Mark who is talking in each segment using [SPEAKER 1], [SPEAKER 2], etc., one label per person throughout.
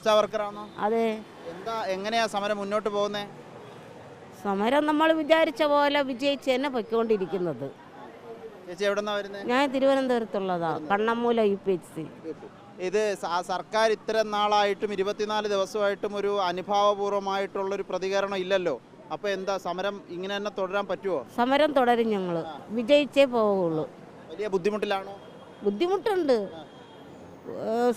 [SPEAKER 1] ആശാ വർക്കറാണോ
[SPEAKER 2] അതെ.
[SPEAKER 1] എന്താ എങ്ങനെയാ സമരം മുന്നോട്ട് പോകുന്നേ?
[SPEAKER 2] സമരം നമ്മൾ വിചാരിച്ച പോലെ വിജയിച്ച് തന്നെ പൊയ്ക്കൊണ്ടിരിക്കുന്നത്.
[SPEAKER 1] ചേച്ചി വരുന്നത്
[SPEAKER 2] ഞാൻ തിരുവനന്തപുരത്തുള്ളതാ Kannammoola U P H C.
[SPEAKER 1] ഇത് സ- സർക്കാർ ഇത്രയും നാളായിട്ടും ഇരുപത്തിനാല് ദിവസമായിട്ടും ഒരു അനുഭാവപൂർവമായിട്ടുള്ളൊരു പ്രതികരണം ഇല്ലല്ലോ. അപ്പോൾ എന്താ സമരം ഇങ്ങനെ തന്നെ തുടരാൻ പറ്റുമോ
[SPEAKER 2] സമരം തുടരും ഞങ്ങൾ വിജയിച്ചേ പോവുള്ളൂ.
[SPEAKER 1] വലിയ ബുദ്ധിമുട്ടിലാണോ?
[SPEAKER 2] ബുദ്ധിമുട്ടുണ്ട്.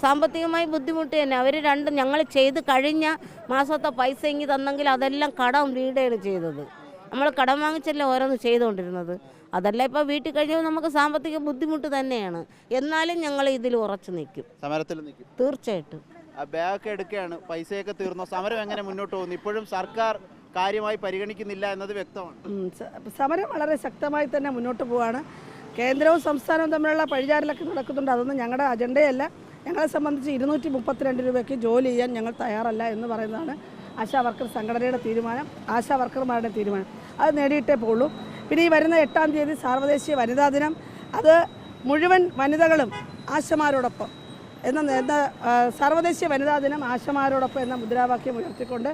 [SPEAKER 2] സാമ്പത്തികമായി ബുദ്ധിമുട്ട് തന്നെ. അവർ രണ്ട് ഞങ്ങൾ ചെയ്ത് കഴിഞ്ഞ മാസത്തെ പൈസ ഇങ്ങി തന്നെങ്കിൽ അതെല്ലാം കടം വീടാണ് ചെയ്തത്. നമ്മൾ കടം വാങ്ങിച്ചല്ലേ ഓരോന്ന് ചെയ്തുകൊണ്ടിരുന്നത്. അതല്ല ഇപ്പോൾ വീട്ടിൽ കഴിഞ്ഞാൽ നമുക്ക് സാമ്പത്തിക ബുദ്ധിമുട്ട് തന്നെയാണ്. എന്നാലും ഞങ്ങൾ ഇതിൽ ഉറച്ചു നിൽക്കും.
[SPEAKER 1] സമരത്തിൽ നിൽക്കും.
[SPEAKER 2] തീർച്ചയായിട്ടും.
[SPEAKER 1] ആ ബാഗൊക്കെ എടുക്കുകയാണ്. പൈസയൊക്കെ തീർന്നോ? സമരം എങ്ങനെ മുന്നോട്ട് പോകുന്നു? ഇപ്പോഴും സർക്കാർ കാര്യമായി പരിഗണിക്കുന്നില്ല എന്നത് വ്യക്തമാണ്.
[SPEAKER 3] സമരം വളരെ ശക്തമായി തന്നെ മുന്നോട്ട് പോവാണ്. കേന്ദ്രവും സംസ്ഥാനവും തമ്മിലുള്ള പഴിചാരലൊക്കെ നടക്കുന്നുണ്ട്. അതൊന്നും ഞങ്ങളുടെ അജണ്ടയല്ല. ഞങ്ങളെ സംബന്ധിച്ച് ഇരുന്നൂറ്റി മുപ്പത്തിരണ്ട് രൂപയ്ക്ക് ജോലി ചെയ്യാൻ ഞങ്ങൾ തയ്യാറല്ല എന്ന് പറയുന്നതാണ് ആശാ വർക്കർ സംഘടനയുടെ തീരുമാനം ആശാ വർക്കർമാരുടെ തീരുമാനം. അത് നേടിയിട്ടേ പോകുള്ളൂ പിന്നെ ഈ വരുന്ന എട്ടാം തീയതി സാർവദേശീയ വനിതാ ദിനം. അത് മുഴുവൻ വനിതകളും ആശമാരോടൊപ്പം എന്ന എന്ന സാർവദേശീയ വനിതാ ദിനം ആശമാരോടൊപ്പം എന്ന മുദ്രാവാക്യം ഉയർത്തിക്കൊണ്ട്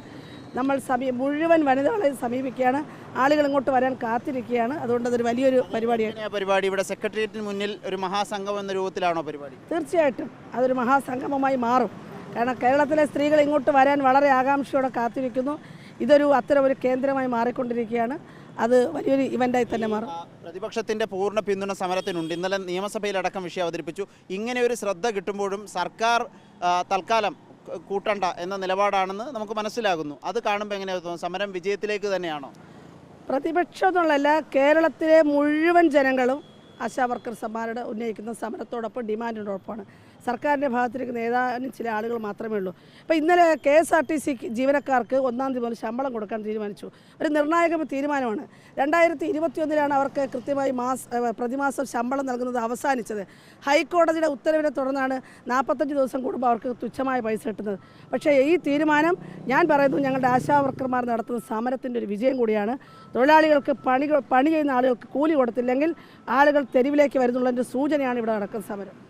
[SPEAKER 3] നമ്മൾ സമീ മുഴുവൻ വനിതകളെ സമീപിക്കുകയാണ്. ആളുകൾ ഇങ്ങോട്ട് വരാൻ കാത്തിരിക്കുകയാണ്. അതുകൊണ്ട് അതൊരു വലിയൊരു പരിപാടിയാണ്
[SPEAKER 1] പരിപാടി? ഇവിടെ സെക്രട്ടേറിയറ്റിന് മുന്നിൽ ഒരു മഹാസംഘം എന്ന രൂപത്തിലാണോ പരിപാടി?
[SPEAKER 3] തീർച്ചയായിട്ടും. അതൊരു മഹാസംഗമമായി മാറും. കാരണം കേരളത്തിലെ സ്ത്രീകൾ ഇങ്ങോട്ട് വരാൻ വളരെ ആകാംക്ഷയോടെ കാത്തിരിക്കുന്നു. ഇതൊരു അത്തരം ഒരു കേന്ദ്രമായി മാറിക്കൊണ്ടിരിക്കുകയാണ്. അത് വലിയൊരു ഇവന്റായി തന്നെ മാറും.
[SPEAKER 1] പ്രതിപക്ഷത്തിന്റെ പൂർണ പിന്തുണ സമരത്തിനുണ്ട്. ഇന്നലെ നിയമസഭയിലടക്കം വിഷയം അവതരിപ്പിച്ചു. ഇങ്ങനെ ഒരു ശ്രദ്ധ കിട്ടുമ്പോഴും സർക്കാർ തൽക്കാലം കൂട്ടണ്ട എന്ന നിലപാടാണെന്ന് നമുക്ക് മനസ്സിലാകുന്നു. അത് കാണുമ്പോൾ എങ്ങനെയാണ് സമരം വിജയത്തിലേക്ക് തന്നെയാണോ?
[SPEAKER 3] പ്രതിപക്ഷം എന്നുള്ളതല്ല കേരളത്തിലെ മുഴുവൻ ജനങ്ങളും ആശാ വർക്കർ സമ്മാരുടെ ഉന്നയിക്കുന്ന സമരത്തോടൊപ്പം ഡിമാൻഡിനോടൊപ്പമാണ്. സർക്കാരിന്റെ ഭാഗത്തേക്ക് ഏതാനും ചില ആളുകൾ മാത്രമേ ഉള്ളൂ. അപ്പോൾ ഇന്നലെ K S R T C ജീവനക്കാർക്ക് ഒന്നാം തീയതി മുതൽ ശമ്പളം കൊടുക്കാൻ തീരുമാനിച്ചു. ഒരു നിർണായക തീരുമാനമാണ്. രണ്ടായിരത്തി ഇരുപത്തിയൊന്നിലാണ് അവർക്ക് കൃത്യമായി മാസ പ്രതിമാസം ശമ്പളം നൽകുന്നത് അവസാനിച്ചത്. ഹൈക്കോടതിയുടെ ഉത്തരവിനെ തുടർന്നാണ് നാൽപ്പത്തഞ്ച് ദിവസം കൂടുമ്പോൾ അവർക്ക് തുച്ഛമായ പൈസ കിട്ടുന്നത്. പക്ഷേ ഈ തീരുമാനം ഞാൻ പറയുന്നു ഞങ്ങളുടെ ആശാവർക്കർമാർ നടത്തുന്ന സമരത്തിന്റെ ഒരു വിജയം കൂടിയാണ്. തൊഴിലാളികൾക്ക് പണി പണി ചെയ്യുന്ന ആളുകൾക്ക് കൂലി കൊടുത്തില്ലെങ്കിൽ ആളുകൾ തെരുവിലേക്ക് വരുന്നുള്ളതിന്റെ സൂചനയാണ് ഇവിടെ നടക്കുന്ന സമരം.